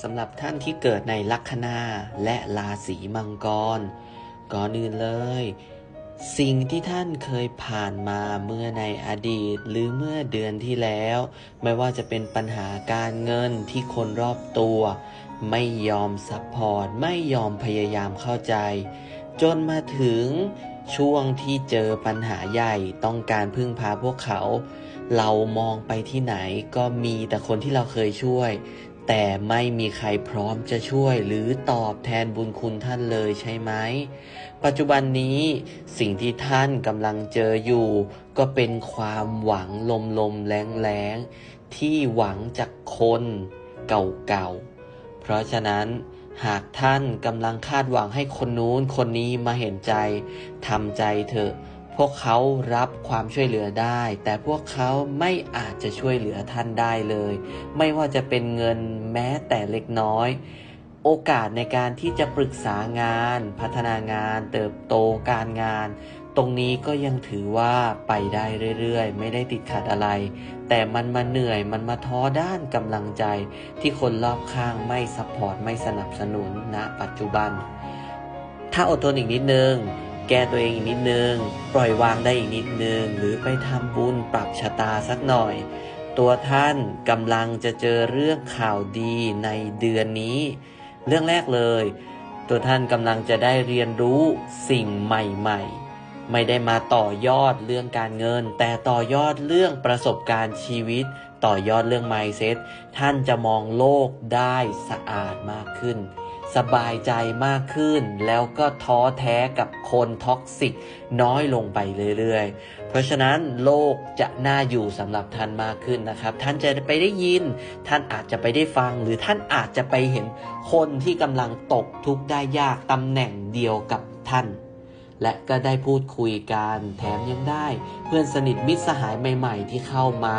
สำหรับท่านที่เกิดในลัคนาและราศีมังกร ก่อนอื่นเลย สิ่งที่ท่านเคยผ่านมาเมื่อในอดีตหรือเมื่อเดือนที่แล้ว ไม่ว่าจะเป็นปัญหาการเงินที่คนรอบตัว ไม่ยอมซัพพอร์ต ไม่ยอมพยายามเข้าใจ จนมาถึงช่วงที่เจอปัญหาใหญ่ต้องการพึ่งพาพวกเขา เรามองไปที่ไหนก็มีแต่คนที่เราเคยช่วย แต่ไม่มีใครพร้อมจะช่วยหรือตอบแทนบุญคุณท่านเลยใช่ไหม ปัจจุบันนี้สิ่งที่ท่านกำลังเจออยู่ ก็เป็นความหวังลมลมๆแรงแรงๆที่หวังจากคนเก่าๆ เพราะฉะนั้นหากท่านกำลังคาดหวังให้คนนู้นคนนี้มาเห็นใจทำใจเถอะ พวกเขารับความช่วยเหลือได้ แต่พวกเขาไม่อาจจะช่วยเหลือท่านได้เลย ไม่ว่าจะเป็นเงินแม้แต่เล็กน้อย โอกาสในการที่จะปรึกษางาน พัฒนางาน เติบโตการงาน ตรงนี้ก็ยังถือว่าไปได้เรื่อยๆ ไม่ได้ติดขัดอะไร แต่มันมาเหนื่อยมันมาท้อด้านกำลังใจ ที่คนรอบข้างไม่ซัพพอร์ตไม่สนับสนุนณปัจจุบัน ถ้าอดทนอีกนิดนึง แก้ตัวเองอีกนิดนึง ปล่อยวางได้อีกนิดนึง หรือไปทำบุญปรับชะตาสักหน่อย ตัวท่านกำลังจะเจอเรื่องข่าวดีในเดือนนี้ เรื่องแรกเลย ตัวท่านกำลังจะได้เรียนรู้สิ่งใหม่ ๆไม่ได้มาต่อยอดเรื่องการเงิน แต่ต่อยอดเรื่องประสบการณ์ชีวิต ต่อยอดเรื่อง mindset ท่านจะมองโลกได้สะอาดมากขึ้น สบายใจมากขึ้น แล้วก็ท้อแท้กับคนท็อกซิกน้อยลงไปเรื่อยๆ เพราะฉะนั้นโลกจะน่าอยู่สำหรับท่านมากขึ้นนะครับ ท่านจะไปได้ยิน ท่านอาจจะไปได้ฟัง หรือท่านอาจจะไปเห็นคนที่กำลังตกทุกข์ได้ยากตำแหน่งเดียวกับท่านและก็ได้พูดคุยกันแถมยังได้ เพื่อนสนิทมิตรสหายใหม่ๆ ที่เข้ามา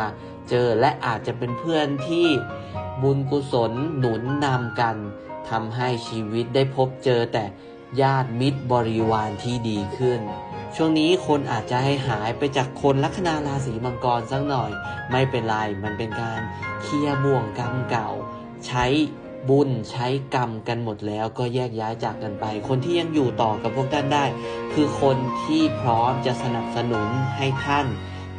เจอและอาจจะเป็นเพื่อนที่บุญกุศลหนุนนำกัน ทำให้ชีวิตได้พบเจอแต่ญาติมิตรบริวารที่ดีขึ้น ช่วงนี้คนอาจจะให้หายไปจากคนลัคนาราศีมังกรสักหน่อย ไม่เป็นไร มันเป็นการเคลียร์บ่วงกรรมเก่า ใช้บุญใช้กรรมกันหมดแล้วก็แยกย้ายจากกันไป คนที่ยังอยู่ต่อกับพวกท่านได้ คือคนที่พร้อมจะสนับสนุนให้ท่าน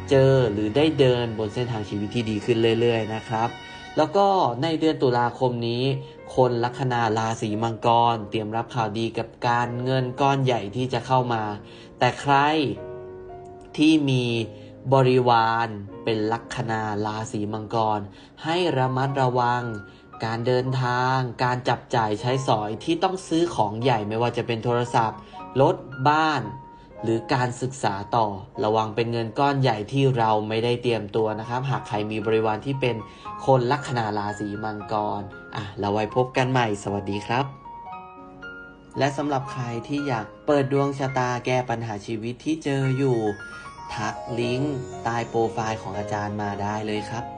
เจอหรือได้เดินบนเส้นทางชีวิตที่ดีขึ้นเรื่อย ๆ นะครับ แล้วก็ในเดือนตุลาคมนี้ คนลัคนาราศีมังกร เตรียมรับข่าวดีกับการเงินก้อนใหญ่ที่จะเข้ามา แต่ใครที่มีบริวารเป็นลัคนาราศีมังกร ให้ระมัดระวัง การเดินทาง การจับจ่ายใช้สอยที่ต้องซื้อของใหญ่ไม่ว่าจะเป็นโทรศัพท์รถบ้าน หรือการศึกษาต่อ ระวังเป็นเงินก้อนใหญ่ที่เราไม่ได้เตรียมตัวนะครับ หากใครมีบริวารที่เป็นคนลัคนาราศีมังกรอะเราไว้พบกันใหม่ สวัสดีครับ และสำหรับใครที่อยากเปิดดวงชะตาแก้ปัญหาชีวิตที่เจออยู่ ทักลิงก์ใต้โปรไฟล์ของอาจารย์มาได้เลยครับ